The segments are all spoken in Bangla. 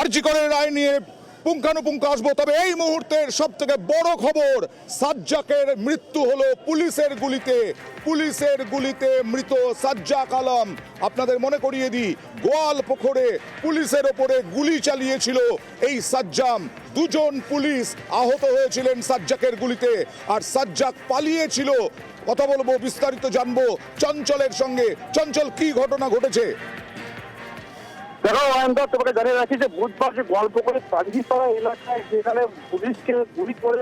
আরজিকরের রায় নিয়ে পুঙ্খানুপুঙ্খ আসব। তবে এই মুহূর্তের সব থেকে বড় খবর, সাজ্জাকের মৃত্যু হলো পুলিশের গুলিতে। পুলিশের গুলিতে মৃত সাজ্জাক আলম। আপনাদের মনে করিয়ে দিই, গোয়াল পুকুরে পুলিশের ওপরে গুলি চালিয়েছিল এই সাজ্জাম। দুজন পুলিশ আহত হয়েছিলেন সাজ্জাকের গুলিতে। আর সাজ্জাক পালিয়েছিল, কথা বলব, বিস্তারিত জানব, চঞ্চলের সঙ্গে। চঞ্চল, কি ঘটনা ঘটেছে? দেখো অয়নদা তোমাকে জানিয়ে রাখি যে বুধবার যে গল্প করে পাঞ্জিপাড়া এলাকায় যেখানে পুলিশকে গুলি করে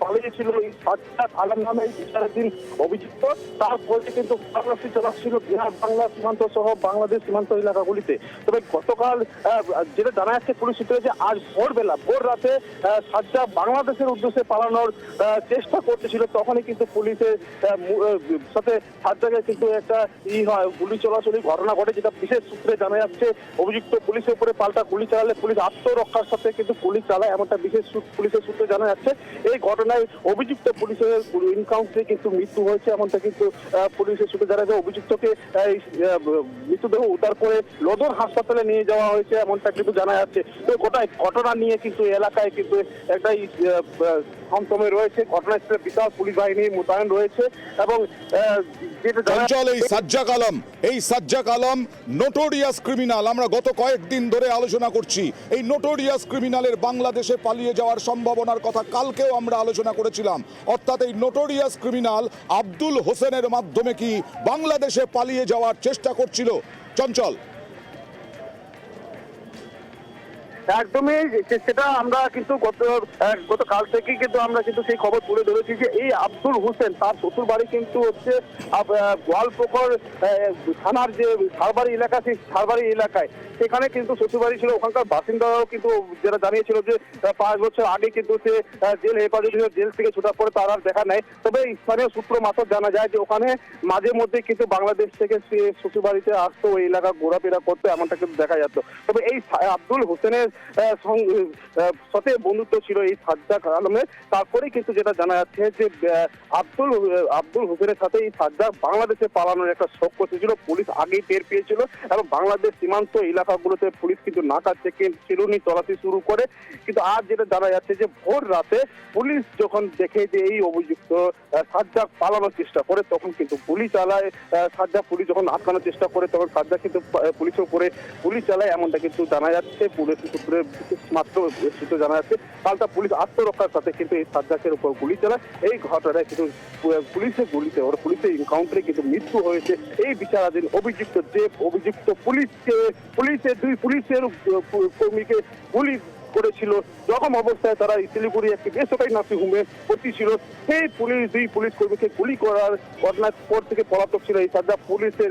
পালিয়েছিল এই সাজ্জাদ আলম নামে এই বিচারাধীন অভিযুক্ত তারপরে কিন্তু তল্লাশি চালাচ্ছিল বিহার বাংলা সীমান্ত সহ বাংলাদেশ সীমান্ত এলাকাগুলিতে। তবে গতকাল যেটা জানা যাচ্ছে পুলিশ সূত্রে যে আজ ভোরবেলা ভোর রাতে আহ, বাংলাদেশের উদ্দেশ্যে পালানোর চেষ্টা করতেছিল তখনই কিন্তু পুলিশের সাথে সাজ্জাদের কিন্তু একটা ই হয় গুলি চলাচলি ঘটনা ঘটে যেটা বিশেষ সূত্রে জানা যাচ্ছে। অভিযুক্ত পুলিশের উপরে পাল্টা গুলি চালালে পুলিশ আত্মরক্ষার সাথে কিন্তু পুলিশ চালায় এমনটা বিশেষ পুলিশের সূত্রে জানা যাচ্ছে। এই ঘটনায় অভিযুক্ত পুলিশের ইনকাউন্টারে কিন্তু মৃত্যু হয়েছে এমনটা কিন্তু পুলিশের সূত্রে জানা যায়। অভিযুক্তকে এই, মৃতদেহ উদ্ধার করে লোদর হাসপাতালে নিয়ে যাওয়া হয়েছে এমনটা কিন্তু জানা যাচ্ছে। তো গোটাই ঘটনা নিয়ে কিন্তু এলাকায় কিন্তু একটাই থমথমে রয়েছে। ঘটনাস্থলে বিশাল পুলিশ বাহিনী মোতায়েন রয়েছে এবং এই সাজ্জাক আলম এই সাজ্জাক আলম নোটোরিয়াস ক্রিমিনাল আমরা গত কয়েকদিন ধরে আলোচনা করছি। এই নোটোরিয়াস ক্রিমিনালের বাংলাদেশে পালিয়ে যাওয়ার সম্ভাবনার কথা কালকেও আমরা আলোচনা করেছিলাম। অর্থাৎ এই নোটোরিয়াস ক্রিমিনাল আব্দুল হোসেনের মাধ্যমে কি বাংলাদেশে পালিয়ে যাওয়ার চেষ্টা করছিল? চঞ্চল। একদমই সেটা আমরা কিন্তু গত গতকাল থেকেই কিন্তু আমরা কিন্তু সেই খবর তুলে ধরেছি যে এই আব্দুল হোসেন তার শ্বশুর বাড়ি কিন্তু হচ্ছে আহ, থানার যে সারবাড়ি এলাকা সেই সারবাড়ি এলাকায়। সেখানে কিন্তু শ্বশুর বাড়ি ছিল ওখানকার বাসিন্দারাও কিন্তু যেটা জানিয়েছিল যে পাঁচ বছর আগে কিন্তু সে জেল হেফাজতে জেল থেকে ছোটার পরে তার আর দেখা নেয় তবে স্থানীয় সূত্র মাত্র জানা যায় যে ওখানে মাঝে মধ্যে কিন্তু বাংলাদেশ থেকে সে শ্বশুর বাড়িতে আসতো ওই এলাকা ঘোরাফেরা করতো এমনটা কিন্তু দেখা যেত তবে এই আব্দুল হোসেনের সাথে বন্ধুত্ব ছিল এই সাজ্জাক আলমের। তারপরে কিন্তু যেটা জানা যাচ্ছে যে আব্দুল আব্দুল হোসেনের সাথে এই সাজ্জাক বাংলাদেশে পালানোর একটা শখ করতেছিল, পুলিশ আগেই টের পেয়েছিল এবং বাংলাদেশ সীমান্ত এলাকাগুলোতে পুলিশ কিন্তু নাকা থেকে চিরুনি তলাশি শুরু করে। কিন্তু আজ যেটা জানা যাচ্ছে যে, ভোর রাতে পুলিশ যখন দেখে যে এই অভিযুক্ত সাজ্জাক পালানোর চেষ্টা করে, তখন কিন্তু গুলি চালায় সাজ্জাক পুলিশ যখন আটকানোর চেষ্টা করে, তখন সাজ্জাক কিন্তু পুলিশের উপরে গুলি চালায় এমনটা কিন্তু জানা যাচ্ছে, পুলিশ বিশেষ মাত্র সূত্রে জানা যাচ্ছে। পাল্টা পুলিশ আত্মরক্ষার সাথে কিন্তু এই সাজ্জাকের উপর গুলি চালায়। এই ঘটনায় কিন্তু পুলিশের গুলিতে ওর পুলিশের এনকাউন্টারে কিন্তু মৃত্যু হয়েছে। এই বিচারাধীন অভিযুক্ত যে অভিযুক্ত পুলিশকে পুলিশের দুই পুলিশের কর্মীকে গুলি করেছিল। জখম অবস্থায় তারা শিলিগুড়ি একটি বেসরকারি নার্সিং হোমে ভর্তি ছিল। সেই পুলিশ, দুই পুলিশ কর্মীকে গুলি করার ঘটনার পর থেকে পলাতক ছিল এই সাজা পুলিশের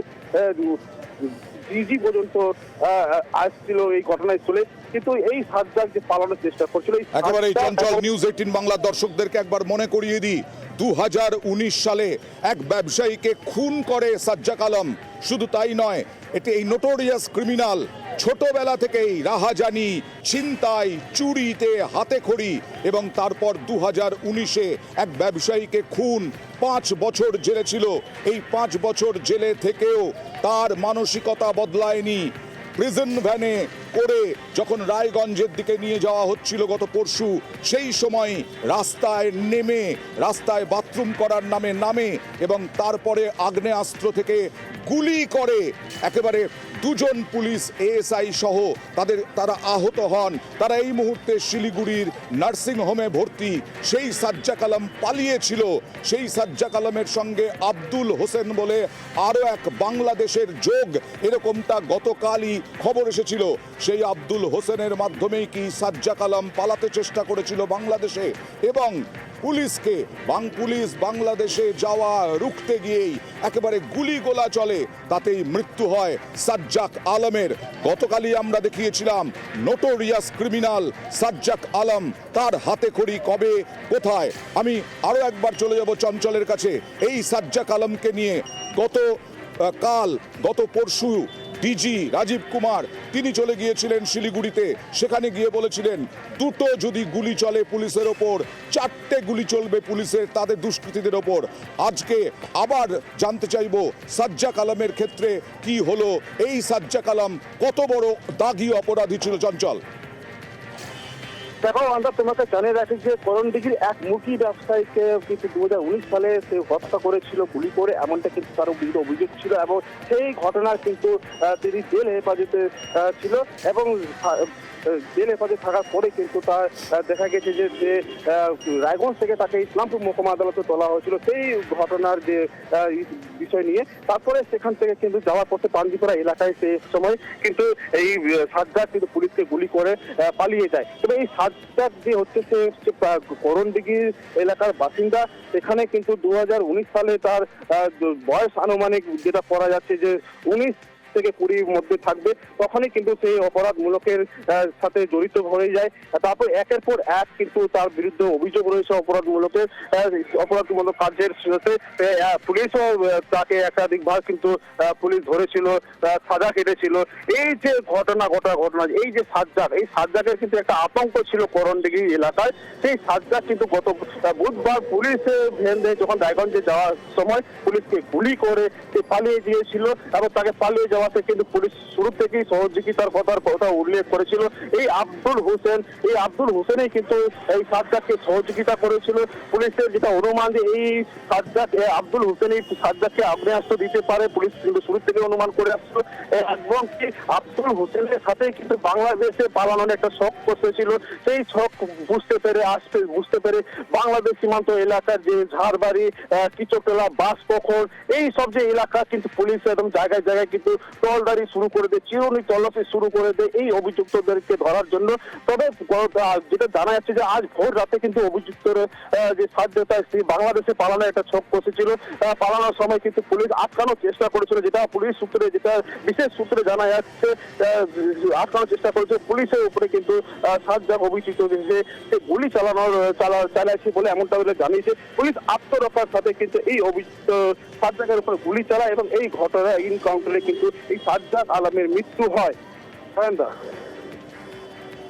ডিজি পর্যন্ত আসছিল এই ঘটনায় ঘটনাস্থলে। কিন্তু এই সাজ্জাক যে পালানোর চেষ্টা করছিল একেবারে চঞ্চল নিউজ এইটিন দর্শকদেরকে একবার মনে করিয়ে দিই দু সালে এক ব্যবসায়ীকে খুন করে সাজ্জাক আলম। শুধু তাই নয় এটি এই নোটোরিয়াস ক্রিমিনাল ছোটবেলা থেকেই রাহাজানি ছিনতাই চুরিতে হাতে খড়ি এবং তারপর দু হাজার উনিশে এক ব্যবসায়ীকে খুন পাঁচ বছর জেলে ছিল। এই পাঁচ বছর জেলে থেকেও তার মানসিকতা বদলায়নি। প্রিজন ভ্যানে করে যখন রায়গঞ্জের দিকে নিয়ে যাওয়া হচ্ছিল গত পরশু, সেই সময় রাস্তায় নেমে, রাস্তায় বাথরুম করার নামে নামে এবং তারপরে আগ্নেয়াস্ত্র থেকে গুলি করে একেবারে দুজন পুলিশ এএসআই সহ তাদের, তারা আহত হন। তারা এই মুহূর্তে শিলিগুড়ির নার্সিং হোমে ভর্তি। সেই সাজ্জা কালাম পালিয়েছিল। সেই সাজ্জা কালামের সঙ্গে আব্দুল হোসেন বলে আরও এক বাংলাদেশের যোগ, এরকমটা গতকালই খবর এসেছিল। সেই আব্দুল হোসেনের মাধ্যমেই কি সাজ্জাক আলম পালাতে চেষ্টা করেছিল বাংলাদেশে এবং পুলিশকে বাং পুলিশ বাংলাদেশে যাওয়া রুখতে গিয়েই একেবারে গুলি গোলা চলে, তাতেই মৃত্যু হয় সাজ্জাক আলমের। গতকালই আমরা দেখিয়েছিলাম নোটোরিয়াস ক্রিমিনাল সাজ্জাক আলম তার হাতে খড়ি কবে, কোথায়। আমি আরও একবার চলে যাব চঞ্চলের কাছে। এই সাজ্জাক আলমকে নিয়ে গত কাল, গত পরশু ডিজি রাজীব কুমার। তিনি চলে গিয়েছিলেন শিলিগুড়িতে। সেখানে গিয়ে বলেছিলেন, দুটো যদি গুলি চলে পুলিশের ওপর, চারটে গুলি চলবে পুলিশের তাদের দুষ্কৃতীদের ওপর। আজকে আবার জানতে চাইব সাজ্জা কালামের ক্ষেত্রে কি হলো? এই সাজ্জা কালাম কত বড় দাগি অপরাধী ছিল, চঞ্চল? দেখো, আমরা তোমাকে জানিয়ে রাখি যে করণ করণদিঘির এক মুখী ব্যবসায়ীকে কিন্তু দু হাজার উনিশ সালে সে হত্যা করেছিল, গুলি করে, এমনটা কিন্তু তার বিরুদ্ধে অভিযোগ ছিল এবং সেই ঘটনার কিন্তু তিনি জেল হেফাজতে ছিল এবং জেল হেফাজতে থাকার পরে কিন্তু তার দেখা গেছে যে যে রায়গঞ্জ থেকে তাকে ইসলামপুর মহকুমা আদালতে তোলা হয়েছিল। সেই ঘটনার যে বিষয় নিয়ে তারপরে সেখান থেকে কিন্তু যাওয়ার পথে পাঞ্জিপাড়া এলাকায় সে সময় কিন্তু এই সাজ্জাদ কিন্তু পুলিশকে গুলি করে পালিয়ে যায়। তবে এই সাজ্জাদ যে হচ্ছে সে হচ্ছে করণদিঘি এলাকার বাসিন্দা। সেখানে কিন্তু দু হাজার উনিশ সালে তার বয়স আনুমানিক যেটা করা যাচ্ছে যে উনিশ থেকে কুড়ির মধ্যে থাকবে, তখনই কিন্তু সেই অপরাধমূলকের সাথে জড়িত হয়ে যায়। তারপর একের পর এক কিন্তু তার বিরুদ্ধে অভিযোগ রয়েছে অপরাধমূলকের অপরাধমূলক কার্যের সাথে। পুলিশও তাকে একাধিকবার কিন্তু পুলিশ ধরেছিল সাজা কেটেছিল। এই যে ঘটনা ঘটা ঘটনা, এই যে সাজ্জাক, এই সাজ্জাকের কিন্তু একটা আতঙ্ক ছিল করণডিগি এলাকায়। সেই সাজ্জাক কিন্তু গত বুধবার পুলিশে ভ্যান দিয়ে, যখন রায়গঞ্জে যাওয়ার সময় পুলিশকে গুলি করে সে পালিয়ে গিয়েছিল এবং তাকে পালিয়ে যাওয়াতে কিন্তু পুলিশ শুরু থেকেই সহযোগিতার কথার কথা উল্লেখ করেছিল। এই আব্দুল হোসেন এই আব্দুল হোসেনই কিন্তু এই সাজ্জাককে সহযোগিতা করেছিল। পুলিশের যেটা অনুমান যে এই সাজ্জাক আব্দুল হোসেন এই সাজ্জাককে আগ্নেয়াস্ত্র দিতে পারে পুলিশ কিন্তু শুরু থেকে অনুমান করে আসছিল। এবং কি আব্দুল হোসেনের সাথে কিন্তু বাংলাদেশে পালানোর একটা শখ বসেছিল সেই শখ বুঝতে পেরে আসতে বুঝতে পেরে বাংলাদেশ সীমান্ত এলাকার যে ঝাড়বাড়ি আহ, কিচকতলা বাসপোখর এই সব যে এলাকা কিন্তু পুলিশ একদম জায়গায় জায়গায় কিন্তু টহলদারি শুরু করে দেয় চিরুনি তল্লাশি শুরু করে দেয় এই অভিযুক্তদেরকে ধরার জন্য। তবে যেটা জানা যাচ্ছে যে আজ ভোর রাতে কিন্তু অভিযুক্তর যে সাধ্যতা সেই বাংলাদেশে পালানোর একটা ছক কষেছিল। পালানোর সময় কিন্তু পুলিশ আটকানোর চেষ্টা করেছিল, যেটা পুলিশ সূত্রে, যেটা বিশেষ সূত্রে জানা যাচ্ছে আটকানোর চেষ্টা করেছে। পুলিশের উপরে কিন্তু সাজ্জাক অভিযুক্ত যে গুলি চালানোর, চালা চালাচ্ছে বলে এমনটা বলে জানিয়েছে। পুলিশ আত্মরক্ষার সাথে কিন্তু এই অভিযুক্ত সাজ্জাকের উপর গুলি চালায় এবং এই ঘটনা ইনকাউন্টারে কিন্তু এই সাজ্জাদ আলমের মৃত্যু হয়। হ্যাঁ